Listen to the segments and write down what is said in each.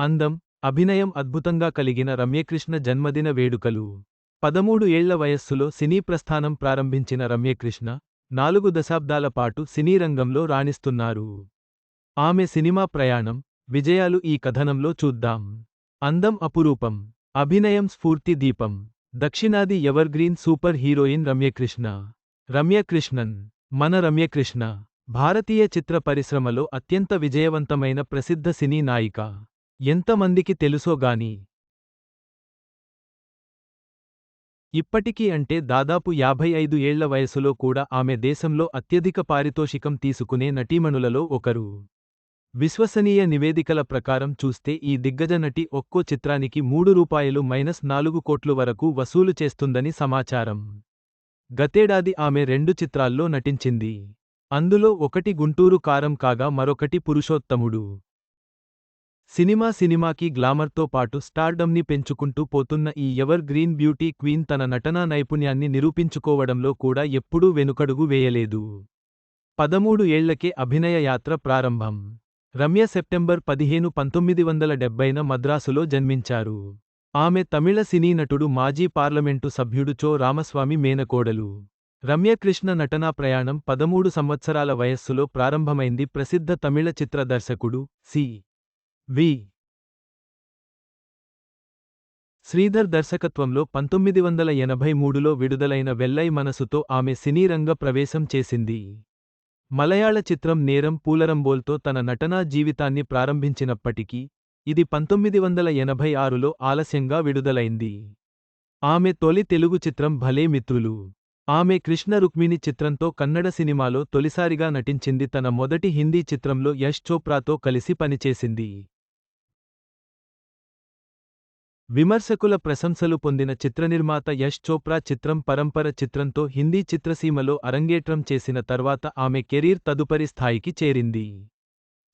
అందం అభినయం అద్భుతంగా కలిగిన రమ్యకృష్ణ జన్మదిన వేడుకలు. పదమూడు ఏళ్ళ వయస్సులో సినీ ప్రస్థానం ప్రారంభించిన రమ్యకృష్ణ నాలుగు దశాబ్దాల పాటు సినీ రంగంలో రాణిస్తున్నారు. ఆమె సినిమా ప్రయాణం విజయాలు ఈ కథనంలో చూద్దాం. అందం అపురూపం అభినయం స్ఫూర్తి దీపం దక్షిణాది evergreen super heroine Ramya Krishna. Ramya Krishnan మన రమ్యకృష్ణ భారతీయ చిత్ర పరిశ్రమలో అత్యంత విజయవంతమైన ప్రసిద్ధ సినీ నాయిక. ఎంతమందికి తెలుసోగాని ఇప్పటికీ అంటే దాదాపు యాభై ఐదు ఏళ్ళ వయసులో కూడా ఆమె దేశంలో అత్యధిక పారితోషికం తీసుకునే నటీమణులలో ఒకరు. విశ్వసనీయ నివేదికల ప్రకారం చూస్తే ఈ దిగ్గజ నటి ఒక్కో చిత్రానికి మూడు రూపాయలు మైనస్ నాలుగు కోట్లు వరకు వసూలు చేస్తుందని సమాచారం. గతేడాది ఆమె రెండు చిత్రాల్లో నటించింది. అందులో ఒకటి గుంటూరు కారం కాగా మరొకటి పురుషోత్తముడు. సినిమా సినిమాకి గ్లామర్తో పాటు స్టార్డమ్ని పెంచుకుంటూ పోతున్న ఈ ఎవర్ గ్రీన్ బ్యూటీ క్వీన్ తన నటనా నైపుణ్యాన్ని నిరూపించుకోవడంలో కూడా ఎప్పుడూ వెనుకడుగు వేయలేదు. పదమూడు ఏళ్ళకే అభినయ యాత్ర ప్రారంభం. రమ్య సెప్టెంబర్ పదిహేను పంతొమ్మిది వందల డెబ్బైన మద్రాసులో జన్మించారు. ఆమె తమిళ సినీ నటుడు మాజీ పార్లమెంటు సభ్యుడు చో. రామస్వామి మేనకోడలు. రమ్యకృష్ణ నటనా ప్రయాణం పదమూడు సంవత్సరాల వయస్సులో ప్రారంభమైంది ప్రసిద్ధ తమిళ చిత్ర దర్శకుడు సి. వి. శ్రీధర్ దర్శకత్వంలో పంతొమ్మిది వందల ఎనభై మూడులో విడుదలైన వెల్లై మనసుతో ఆమె సినీ రంగ ప్రవేశం చేసింది. మలయాళ చిత్రం నేరం పూలరంబోల్తో తన నటనా జీవితాన్ని ప్రారంభించినప్పటికీ ఇది పంతొమ్మిది వందల ఎనభై ఆరులో ఆలస్యంగా విడుదలైంది. ఆమె తొలి తెలుగు చిత్రం భలే మిత్రులు. ఆమె కృష్ణ రుక్మిణి చిత్రంతో కన్నడ సినిమాలో తొలిసారిగా నటించింది తన మొదటి హిందీ చిత్రంలో యష్ చోప్రాతో కలిసి పనిచేసింది. విమర్శకుల ప్రశంసలు పొందిన చిత్రనిర్మాత యష్ చోప్రా చిత్రం పరంపర చిత్రంతో హిందీ చిత్రసీమలో అరంగేట్రం చేసిన తర్వాత ఆమె కెరీర్ తదుపరి స్థాయికి చేరింది.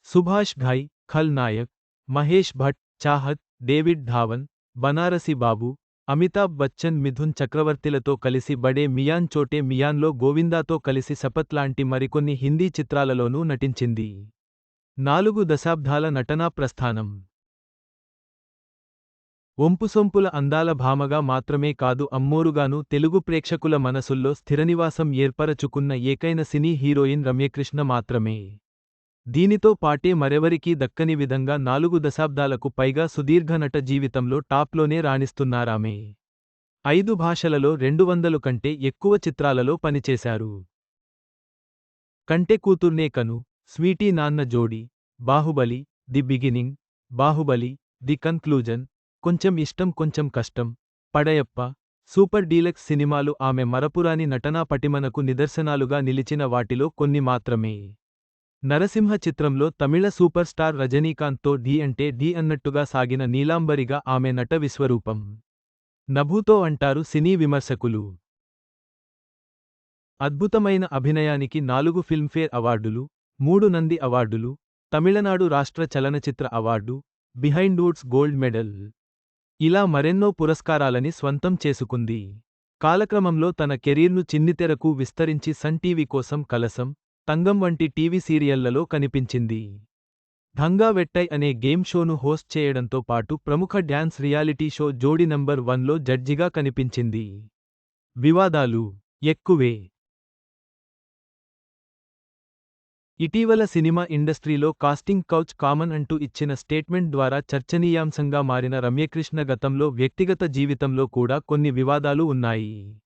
సుభాష్ ఘాయ్ ఖల్ నాయక్ మహేష్ భట్ చాహత్ డేవిడ్ ధావన్ బనారసి బాబు అమితాబ్ బచ్చన్ మిథున్ చక్రవర్తిలతో కలిసి బడే మియాన్ చోటే మియాన్లో గోవిందాతో కలిసి శపథ్ లాంటి మరికొన్ని హిందీ చిత్రాలలోనూ నటించింది. నాలుగు దశాబ్దాల నటనా ప్రస్థానం. ఒంపుసొంపుల అందాల భామగా మాత్రమే కాదు అమ్మోరుగాను తెలుగు ప్రేక్షకుల మనసుల్లో స్థిరనివాసం ఏర్పరచుకున్న ఏకైన సినీ హీరోయిన్ రమ్యకృష్ణ మాత్రమే. దీనితో పాటే మరెవరికీ దక్కని విధంగా నాలుగు దశాబ్దాలకు పైగా సుదీర్ఘ నట జీవితంలో టాప్లోనే రాణిస్తున్నారామే. ఐదు భాషలలో రెండు వందలు కంటే ఎక్కువ చిత్రాలలో పనిచేశారు. కంటె కూతుర్నే కను స్వీటీ నాన్న జోడి Baahubali the beginning Baahubali the conclusion కొంచెం ఇష్టం కొంచెం కష్టం. పడయప్ప సూపర్ డీలక్స్ సినిమాలు ఆమె మరపురాని నటనా పటిమనకు నిదర్శనాలుగా నిలిచిన వాటిలో కొన్ని మాత్రమే. నరసింహ చిత్రంలో తమిళ సూపర్ స్టార్ రజనీకాంత్తో ఢీ అంటే ఢీ అన్నట్టుగా సాగిన నీలాంబరిగా ఆమె నట విశ్వరూపం. నభూతో అంటారు సినీ విమర్శకులు. అద్భుతమైన అభినయానికి నాలుగు ఫిల్మ్ఫేర్ అవార్డులు మూడు నంది అవార్డులు తమిళనాడు రాష్ట్ర చలనచిత్ర award behind Woods gold medal. ఇలా మరెన్నో పురస్కారాలని స్వంతం చేసుకుంది. కాలక్రమంలో తన కెరీర్ను చిన్నితెరకు విస్తరించి సన్ టీవీ కోసం కలసం తంగం వంటి టీవీ సీరియళ్ళలో కనిపించింది. ధంగా వెట్టై అనే గేమ్ షోను హోస్ట్ చేయడంతో పాటు ప్రముఖ dance reality show Jodi number వన్లో జడ్జిగా కనిపించింది. వివాదాలు ఎక్కువే. ఇటీవల సినిమా ఇండస్ట్రీలో కాస్టింగ్ కౌచ్ కామన్ అంటూ ఇచ్చిన స్టేట్మెంట్ ద్వారా చర్చనీయాంశంగా మారిన రమ్యకృష్ణ గతంలో వ్యక్తిగత జీవితంలో కూడా కొన్ని వివాదాలు ఉన్నాయి.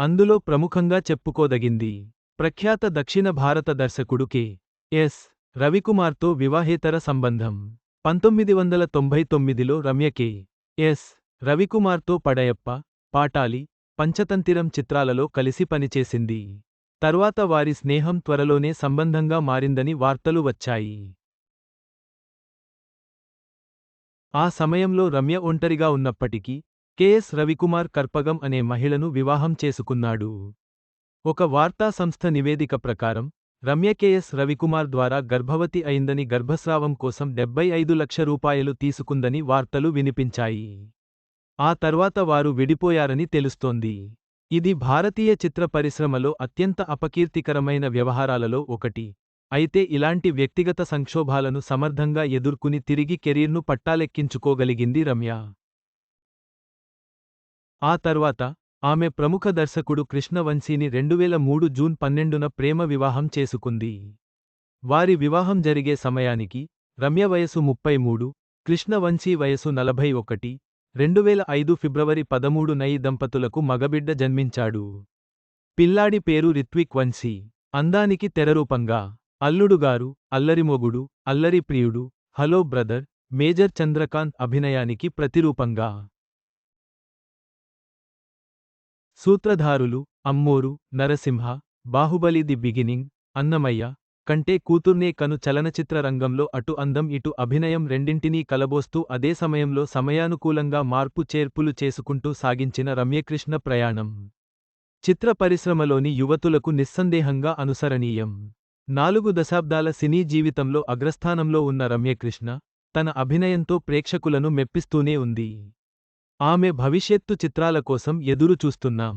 అందులో ప్రముఖంగా చెప్పుకోదగింది. ప్రఖ్యాత దక్షిణ భారత దర్శకుడు కె. ఎస్. రవికుమార్తో వివాహేతర సంబంధం. పంతొమ్మిది వందల తొంభై తొమ్మిదిలో రమ్య కె. ఎస్. రవికుమార్తో పడయప్ప పాటాలి పంచతంతిరం చిత్రాలలో కలిసి పనిచేసింది. తర్వాత వారి స్నేహం త్వరలోనే సంబంధంగా మారిందని వార్తలు వచ్చాయి. ఆ సమయంలో రమ్య ఒంటరిగా ఉన్నప్పటికీ కెఎస్ రవికుమార్ కర్పగం అనే మహిళను వివాహం చేసుకున్నాడు. ఒక వార్తా సంస్థ నివేదిక ప్రకారం రమ్య కెఎస్ రవికుమార్ ద్వారా గర్భవతి అయిందని గర్భస్రావం కోసం డెబ్బై ఐదు లక్ష రూపాయలు తీసుకుందని వార్తలు వినిపించాయి. ఆ తర్వాత వారు విడిపోయారని తెలుస్తోంది. ఇది భారతీయ చిత్ర పరిశ్రమలో అత్యంత అపకీర్తికరమైన వ్యవహారాలలో ఒకటి. అయితే ఇలాంటి వ్యక్తిగత సంక్షోభాలను సమర్థంగా ఎదుర్కొని తిరిగి కెరీర్ను పట్టాలెక్కించుకోగలిగింది రమ్య. ఆ తర్వాత ఆమె ప్రముఖ దర్శకుడు కృష్ణవంశీని రెండువేల మూడు జూన్ పన్నెండున ప్రేమ వివాహం చేసుకుంది. వారి వివాహం జరిగే సమయానికి రమ్య వయసు ముప్పై మూడు కృష్ణవంశీ వయసు నలభై ఒకటి రెండువేల ఐదు ఫిబ్రవరి పదమూడున ఈ దంపతులకు మగబిడ్డ జన్మించాడు. పిల్లాడి పేరు రిత్విక్ వంశీ. అందానికి తెరరూపంగా Alludugaru Allarimogudu Allari Priyudu Hello Brother Major Chandrakanth అభినయానికి ప్రతిరూపంగా. సూత్రధారులు అమ్మోరు నరసింహ బాహుబలి ది బిగినింగ్ అన్నమయ్య కంటే కూతుర్నే కను చలనచిత్ర రంగంలో అటు అందం ఇటు అభినయం రెండింటినీ కలబోస్తూ అదే సమయంలో సమయానుకూలంగా మార్పు చేర్పులు చేసుకుంటూ సాగించిన రమ్యకృష్ణ ప్రయాణం. చిత్ర పరిశ్రమలోని యువతులకు నిస్సందేహంగా అనుసరణీయం. నాలుగు దశాబ్దాల సినీ జీవితంలో అగ్రస్థానంలో ఉన్న రమ్యకృష్ణ తన అభినయంతో ప్రేక్షకులను మెప్పిస్తూనే ఉంది. ఆమె భవిష్యత్తు చిత్రాల కోసం ఎదురు చూస్తున్నాం